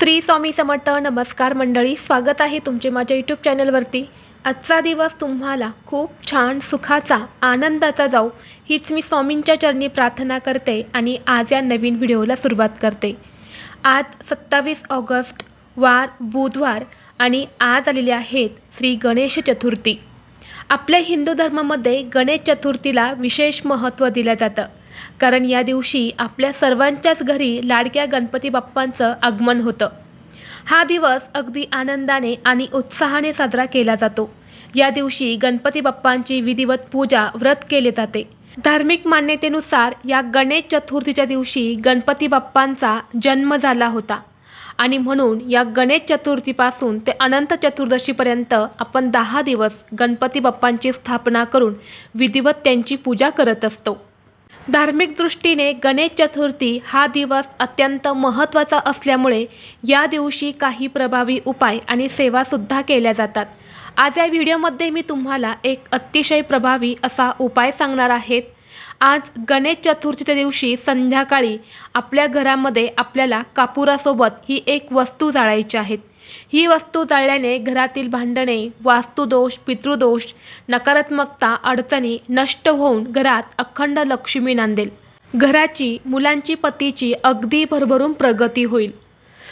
श्री स्वामी समर्थ नमस्कार मंडळी स्वागत आहे तुमचे माझ्या यूट्यूब चॅनलवरती. आजचा दिवस तुम्हाला खूप छान सुखाचा आनंदाचा जाऊ हीच मी स्वामींच्या चरणी प्रार्थना करते आणि आज या नवीन व्हिडिओला सुरुवात करते. आज सत्तावीस ऑगस्ट वार बुधवार आणि आज आलेले आहेत श्री गणेश चतुर्थी. आपल्या हिंदू धर्मामध्ये गणेश चतुर्थीला विशेष महत्त्व दिलं जातं. कारण या दिवशी आपल्या सर्वांच्याच घरी लाडक्या गणपती बाप्पांचं आगमन होतं. हा दिवस अगदी आनंदाने आणि उत्साहाने साजरा केला जातो. या दिवशी गणपती बाप्पांची विधिवत पूजा व्रत केले जाते. धार्मिक मान्यतेनुसार या गणेश चतुर्थीच्या दिवशी गणपती बाप्पांचा जन्म झाला होता. आणि म्हणून या गणेश चतुर्थीपासून ते अनंत चतुर्दशीपर्यंत आपण दहा दिवस गणपती बाप्पांची स्थापना करून विधिवत त्यांची पूजा करत असतो. धार्मिक दृष्टीने गणेश चतुर्थी हा दिवस अत्यंत महत्त्वाचा असल्यामुळे या दिवशी काही प्रभावी उपाय आणि सेवासुद्धा केल्या जातात. आज या व्हिडिओमध्ये मी तुम्हाला एक अतिशय प्रभावी असा उपाय सांगणार आहेत आज गणेश चतुर्थीच्या दिवशी संध्याकाळी आपल्या घरामध्ये आपल्याला कापुरासोबत ही एक वस्तू जाळायची आहेत. ही वस्तू जाळल्याने घरातील भांडणे वास्तुदोष पितृदोष नकारात्मकता अडचणी नष्ट होऊन घरात अखंड लक्ष्मी नांदेल. घराची मुलांची पतीची अगदी भरभरून प्रगती होईल.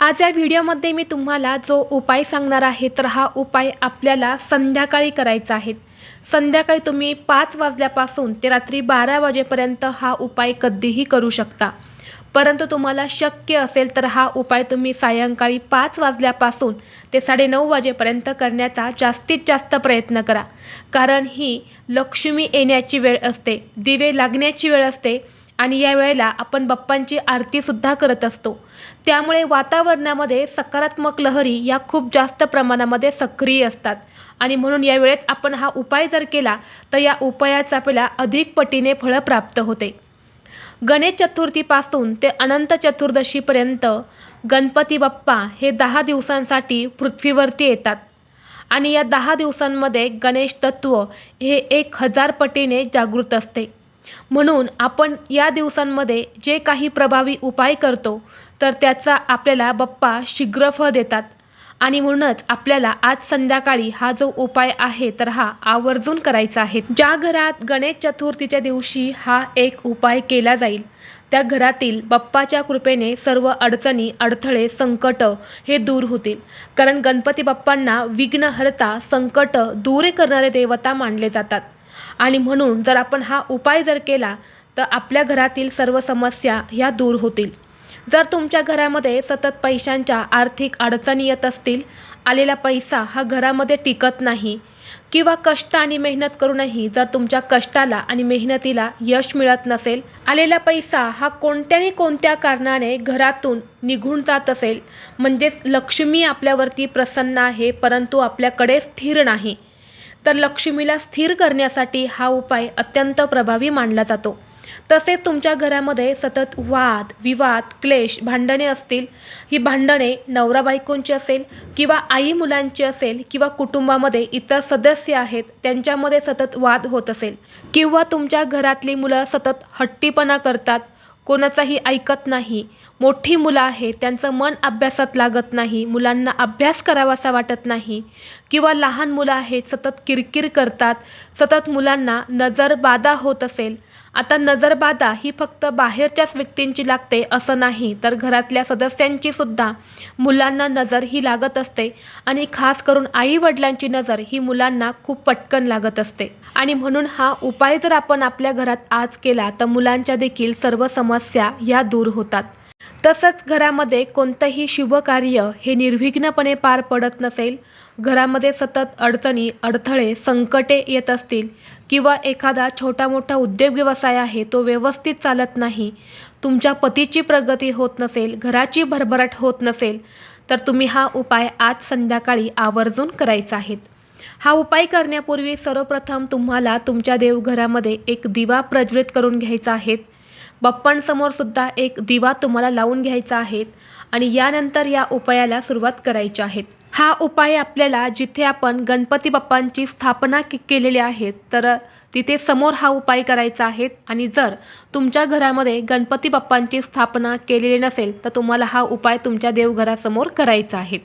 आज या व्हिडिओमध्ये मी तुम्हाला जो उपाय सांगणार आहे तर हा उपाय आपल्याला संध्याकाळी करायचा आहे. संध्याकाळी तुम्ही पाच वाजल्यापासून ते रात्री बारा वाजेपर्यंत हा उपाय कधीही करू शकता. परंतु तुम्हाला शक्य असेल तर हा उपाय तुम्ही सायंकाळी पाच वाजल्यापासून ते साडेनऊ वाजेपर्यंत करण्याचा जास्तीत जास्त प्रयत्न करा. कारण ही लक्ष्मी येण्याची वेळ असते दिवे लागण्याची वेळ असते आणि या वेळेला आपण बाप्पांची आरतीसुद्धा करत असतो. त्यामुळे वातावरणामध्ये सकारात्मक लहरी या खूप जास्त प्रमाणामध्ये सक्रिय असतात. आणि म्हणून या वेळेत आपण हा उपाय जर केला तर या उपायाचा आपल्याला अधिक पटीने फळं प्राप्त होते. गणेश चतुर्थीपासून ते अनंत चतुर्दशीपर्यंत गणपती बाप्पा हे दहा दिवसांसाठी पृथ्वीवरती येतात. आणि या दहा दिवसांमध्ये गणेश तत्व हे एक हजार पटीने जागृत असते. म्हणून आपण या दिवसांमध्ये जे काही प्रभावी उपाय करतो तर त्याचा आपल्याला बप्पा शीघ्र फळ देतात. आणि म्हणूनच आपल्याला आज संध्याकाळी हा जो उपाय आहे तर हा आवर्जून करायचा आहे. ज्या घरात गणेश चतुर्थीच्या दिवशी हा एक उपाय केला जाईल त्या घरातील बाप्पाच्या कृपेने सर्व अडचणी अडथळे संकट हे दूर होतील. कारण गणपती बाप्पांना विघ्नहर्ता संकट दूर करणारे देवता मानले जातात. आणि म्हणून जर आपण हा उपाय जर केला तर आपल्या घरातील सर्व समस्या ह्या दूर होतील. जर तुमच्या घरामध्ये सतत पैशांच्या आर्थिक अडचणी येत असतील आलेला पैसा हा घरामध्ये टिकत नाही किंवा कष्ट आणि मेहनत करूनही जर तुमच्या कष्टाला आणि मेहनतीला यश मिळत नसेल आलेला पैसा हा कोणत्याही कोणत्या कारणाने घरातून निघून जात असेल म्हणजेच लक्ष्मी आपल्यावरती प्रसन्न आहे परंतु आपल्याकडे स्थिर नाही. तर लक्ष्मीला स्थिर करण्यासाठी हा उपाय अत्यंत प्रभावी मानला जातो. तसेच तुमच्या घरामध्ये सतत वाद विवाद क्लेश भांडणे असतील. ही भांडणे नवरा बायकोंची असेल किंवा आई मुलांची असेल किंवा कुटुंबामध्ये इतर सदस्य आहेत त्यांच्यामध्ये सतत वाद होत असेल. किंवा तुमच्या घरातली मुलं सतत हट्टीपणा करतात कोणाचाही ऐकत नाही मोठी मुलं आहेत त्यांचं मन अभ्यासात लागत नाही मुलांना अभ्यास करावासा वाटत नाही. किंवा लहान मुलं आहेत सतत किरकिर करतात सतत मुलांना नजरबाधा होत असेल. आता नजरबाधा ही फक्त बाहेरच्याच व्यक्तींची लागते असं नाही तर घरातल्या सदस्यांची सुद्धा. मुलांना नजर ही लागत असते आणि खास करून आई वडिलांची नजर ही मुलांना खूप पटकन लागत असते. आणि म्हणून हा उपाय जर आपण आपल्या घरात आज केला तर मुलांच्या देखील सर्व समस्या या दूर होतात. तसंच घरामध्ये कोणतंही शुभकार्य हे निर्विघ्नपणे पार पडत नसेल घरामध्ये सतत अडचणी अडथळे संकटे येत असतील किंवा एखादा छोटा मोठा उद्योग व्यवसाय आहे तो व्यवस्थित चालत नाही तुमच्या पतीची प्रगती होत नसेल घराची भरभराट होत नसेल तर तुम्ही हा उपाय आज संध्याकाळी आवर्जून करायचा आहेत. हा उपाय करण्यापूर्वी सर्वप्रथम तुम्हाला तुमच्या देवघरामध्ये एक दिवा प्रज्वलित करून घ्यायचा आहे. बाप्पांसमोर सुद्धा एक दिवा तुम्हाला लावून घ्यायचा आहे आणि यानंतर या उपायाला सुरुवात करायची आहे. हा उपाय आपल्याला जिथे आपण गणपती बाप्पांची स्थापना के केलेली आहे तर तिथे समोर हा उपाय करायचा आहे आणि जर तुमच्या घरामध्ये गणपती बाप्पांची स्थापना केलेली नसेल तर तुम्हाला हा उपाय तुमच्या देवघरासमोर करायचा आहे.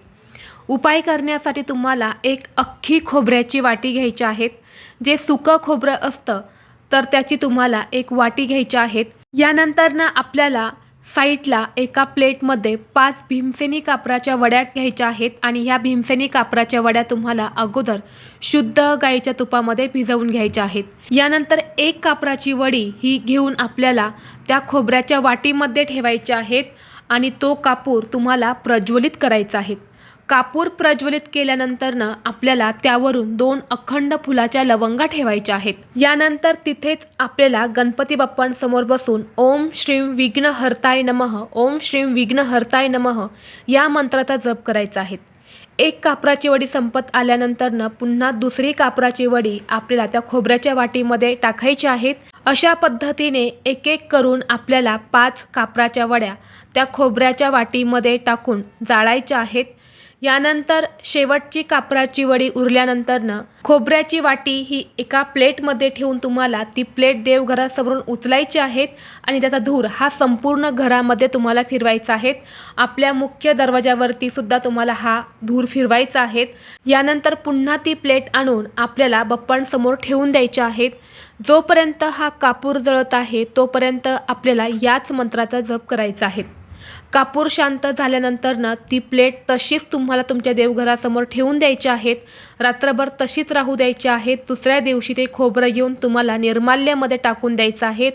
उपाय करण्यासाठी तुम्हाला एक अख्खी खोबऱ्याची वाटी घ्यायची आहेत जे सुकं खोबरं असतं तर त्याची तुम्हाला एक वाटी घ्यायची आहेत यानंतर ना आपल्याला साईडला एका प्लेटमध्ये पाच भीमसेनी कापराच्या वड्या घ्यायच्या आहेत आणि ह्या भीमसेनी कापराच्या वड्या तुम्हाला अगोदर शुद्ध गाईच्या तुपामध्ये भिजवून घ्यायच्या आहेत. यानंतर एक कापराची वडी ही घेऊन आपल्याला त्या खोबऱ्याच्या वाटीमध्ये ठेवायच्या आहेत आणि तो कापूर तुम्हाला प्रज्वलित करायचा आहे. कापूर प्रज्वलित केल्यानंतरनं आपल्याला त्यावरून दोन अखंड फुलाच्या लवंगा ठेवायच्या आहेत. यानंतर तिथेच आपल्याला गणपती बाप्पांसमोर बसून ओम श्रीम विघ्न हरताय नमः ओम श्रीम विघ्न हरताय नमः या मंत्राचा जप करायचा आहे. एक कापराची वडी संपत आल्यानंतरनं पुन्हा दुसरी कापराची वडी आपल्याला त्या खोबऱ्याच्या वाटीमध्ये टाकायची आहेत. अशा पद्धतीने एक एक करून आपल्याला पाच कापराच्या वड्या त्या खोबऱ्याच्या वाटीमध्ये टाकून जाळायच्या आहेत. यानंतर शेवटची कापराची वडी उरल्यानंतरनं खोबऱ्याची वाटी ही एका प्लेटमध्ये ठेवून तुम्हाला ती प्लेट देवघरासमोरून उचलायची आहेत आणि त्याचा धूर हा संपूर्ण घरामध्ये तुम्हाला फिरवायचा आहे आपल्या मुख्य दरवाजावरती सुद्धा तुम्हाला हा धूर फिरवायचा आहे यानंतर पुन्हा ती प्लेट आणून आपल्याला बप्पांसमोर ठेवून द्यायच्या आहेत. जोपर्यंत हा कापूर जळत आहे तोपर्यंत आपल्याला याच मंत्राचा जप करायचा आहे. कापूर शांत झाल्यानंतरनं ती प्लेट तशीच तुम्हाला तुमच्या देवघरासमोर ठेवून द्यायची आहेत. रात्रभर तशीच राहू द्यायची आहेत. दुसऱ्या दिवशी ते खोबरं घेऊन तुम्हाला निर्माल्यामध्ये टाकून द्यायचं आहेत.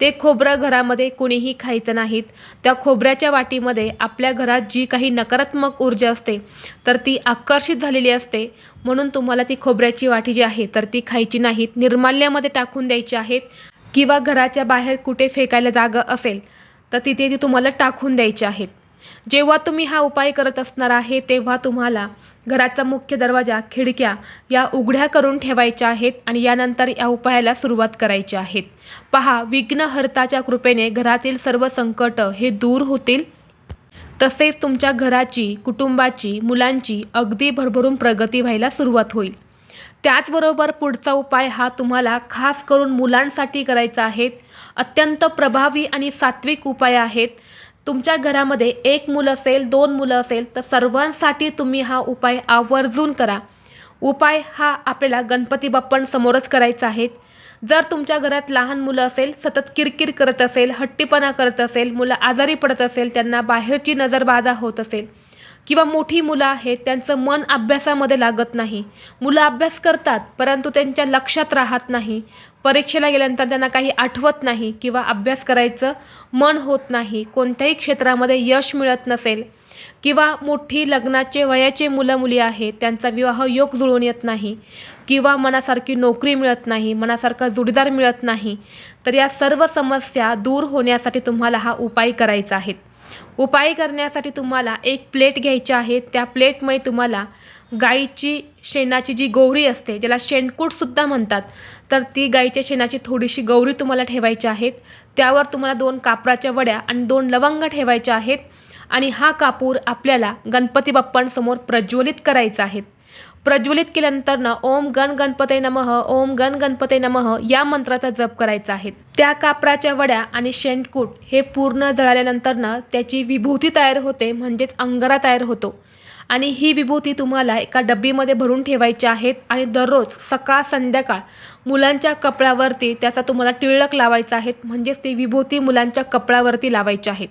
ते खोबरं घरामध्ये कुणीही खायचं नाहीत. त्या खोबऱ्याच्या वाटीमध्ये आपल्या घरात जी काही नकारात्मक ऊर्जा असते तर ती आकर्षित झालेली असते. म्हणून तुम्हाला ती खोबऱ्याची वाटी जी आहे तर ती खायची नाहीत. निर्माल्यामध्ये टाकून द्यायची आहेत. किंवा घराच्या बाहेर कुठे फेकायला जागा असेल तर तिथे ती तुम्हाला टाकून द्यायची आहेत. जेव्हा तुम्ही हा उपाय करत असणार आहे तेव्हा तुम्हाला घराचा मुख्य दरवाजा खिडक्या या उघड्या करून ठेवायच्या आहेत आणि यानंतर या उपायाला सुरुवात करायची आहेत. पहा विघ्नहर्ताच्या कृपेने घरातील सर्व संकट हे दूर होतील. तसेच तुमच्या घराची कुटुंबाची मुलांची अगदी भरभरून प्रगती व्हायला सुरुवात होईल. त्याचबरोबर पुढचा उपाय हा तुम्हाला खास करून मुलांसाठी करायचा आहे. अत्यंत प्रभावी आणि सात्विक उपाय आहेत. तुमच्या घरामध्ये एक मुलं असेल दोन मुलं असेल तर सर्वांसाठी तुम्ही हा उपाय आवर्जून करा. उपाय हा आपल्याला गणपती बाप्पांसमोरच करायचा आहे. जर तुमच्या घरात लहान मुलं असेल सतत किरकिर करत असेल हट्टीपणा करत असेल मुलं आजारी पडत असेल त्यांना बाहेरची नजरबाधा होत असेल किंवा मोठी मुलं आहेत त्यांचं मन अभ्यासामध्ये लागत नाही. मुलं अभ्यास करतात परंतु त्यांच्या लक्षात राहत नाही. परीक्षेला गेल्यानंतर त्यांना काही आठवत नाही किंवा अभ्यास करायचं मन होत नाही. कोणत्याही क्षेत्रामध्ये यश मिळत नसेल किंवा मोठी लग्नाचे वयाचे मुलं मुली आहेत त्यांचा विवाह योग जुळून येत नाही किंवा मनासारखी नोकरी मिळत नाही मनासारखा जोडीदार मिळत नाही तर या सर्व समस्या दूर होण्यासाठी तुम्हाला हा उपाय करायचा आहे. उपाय करण्यासाठी तुम्हाला एक प्लेट घ्यायची आहे. त्या प्लेटमध्ये तुम्हाला गाईची शेणाची जी गौरी असते ज्याला शेणकूटसुद्धा म्हणतात तर ती गाईच्या शेणाची थोडीशी गौरी तुम्हाला ठेवायची आहेत. त्यावर तुम्हाला दोन कापराच्या वड्या आणि दोन लवंग ठेवायच्या आहेत. आणि हा कापूर आपल्याला गणपती बाप्पांसमोर प्रज्वलित करायचा आहे. प्रज्वलित केल्यानंतरनं ओम गण गणपते नमः ओम गण गणपते नमः या मंत्राचा जप करायचा आहे. त्या कापराच्या वड्या आणि शेणकूट हे पूर्ण जळाल्यानंतरनं त्याची विभूती तयार होते म्हणजेच अंगारा तयार होतो. आणि ही विभूती तुम्हाला एका डब्बीमध्ये भरून ठेवायची आहेत आणि दररोज सकाळ संध्याकाळ मुलांच्या कपड्यावरती त्याचा तुम्हाला टिळक लावायचा आहेत म्हणजेच ती विभूती मुलांच्या कपड्यावरती लावायची आहेत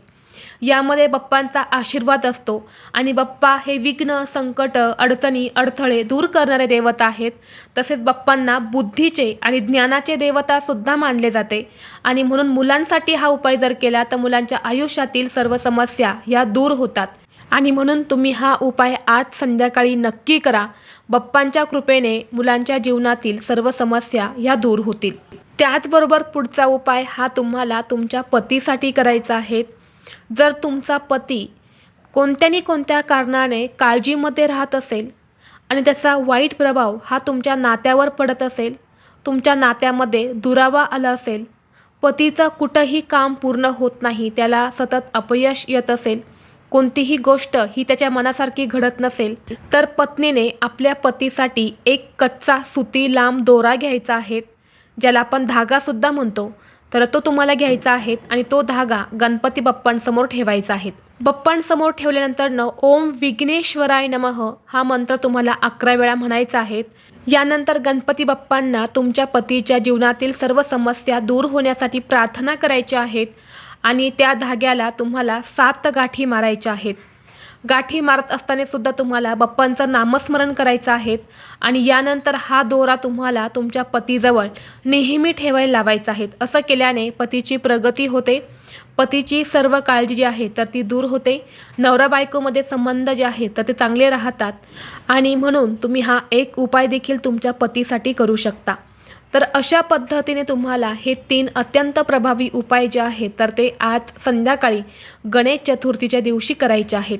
यामध्ये बाप्पांचा आशीर्वाद असतो. आणि बाप्पा हे विघ्न संकट अडचणी अडथळे दूर करणारे देवता आहेत. तसेच बाप्पांना बुद्धीचे आणि ज्ञानाचे देवतासुद्धा मानले जाते. आणि म्हणून मुलांसाठी हा उपाय जर केला तर मुलांच्या आयुष्यातील सर्व समस्या ह्या दूर होतात. आणि म्हणून तुम्ही हा उपाय आज संध्याकाळी नक्की करा. बाप्पांच्या कृपेने मुलांच्या जीवनातील सर्व समस्या ह्या दूर होतील. त्याचबरोबर पुढचा उपाय हा तुम्हाला तुमच्या पतीसाठी करायचा आहे. जर तुमचा पती कोणत्यानी कोणत्या कारणाने काळजीमध्ये राहत असेल आणि त्याचा वाईट प्रभाव हा तुमच्या नात्यावर पडत असेल तुमच्या नात्यामध्ये दुरावा आला असेल पतीचं कुठंही काम पूर्ण होत नाही त्याला सतत अपयश येत असेल कोणतीही गोष्ट ही त्याच्या मनासारखी घडत नसेल तर पत्नीने आपल्या पतीसाठी एक कच्चा सुती लांब दोरा घ्यायचा आहे ज्याला आपण धागासुद्धा म्हणतो. तर तो तुम्हाला घ्यायचा आहे आणि तो धागा गणपती बाप्पांसमोर ठेवायचा आहे. बाप्पांसमोर ठेवल्यानंतर न ओम विघ्नेश्वराय नमः हा मंत्र तुम्हाला अकरा वेळा म्हणायचा आहे. यानंतर गणपती बाप्पांना तुमच्या पतीच्या जीवनातील सर्व समस्या दूर होण्यासाठी प्रार्थना करायच्या आहेत आणि त्या धाग्याला तुम्हाला सात गाठी मारायच्या आहेत. गाठी मारत असताना सुद्धा तुम्हाला बाप्पांचं नामस्मरण करायचं आहे आणि यानंतर हा दोरा तुम्हाला तुमच्या पतीजवळ नेहमी ठेवायला लावायचा आहे. असं केल्याने पतीची प्रगती होते. पतीची सर्व काळजी जी आहे तर ती दूर होते. नवरा बायकोमध्ये संबंध जे आहेत तर ते चांगले राहतात. आणि म्हणून तुम्ही हा एक उपाय देखील तुमच्या पतीसाठी करू शकता. तर अशा पद्धतीने तुम्हाला हे तीन अत्यंत प्रभावी उपाय जे आहेत तर ते आज संध्याकाळी गणेश चतुर्थीच्या दिवशी करायचे आहेत.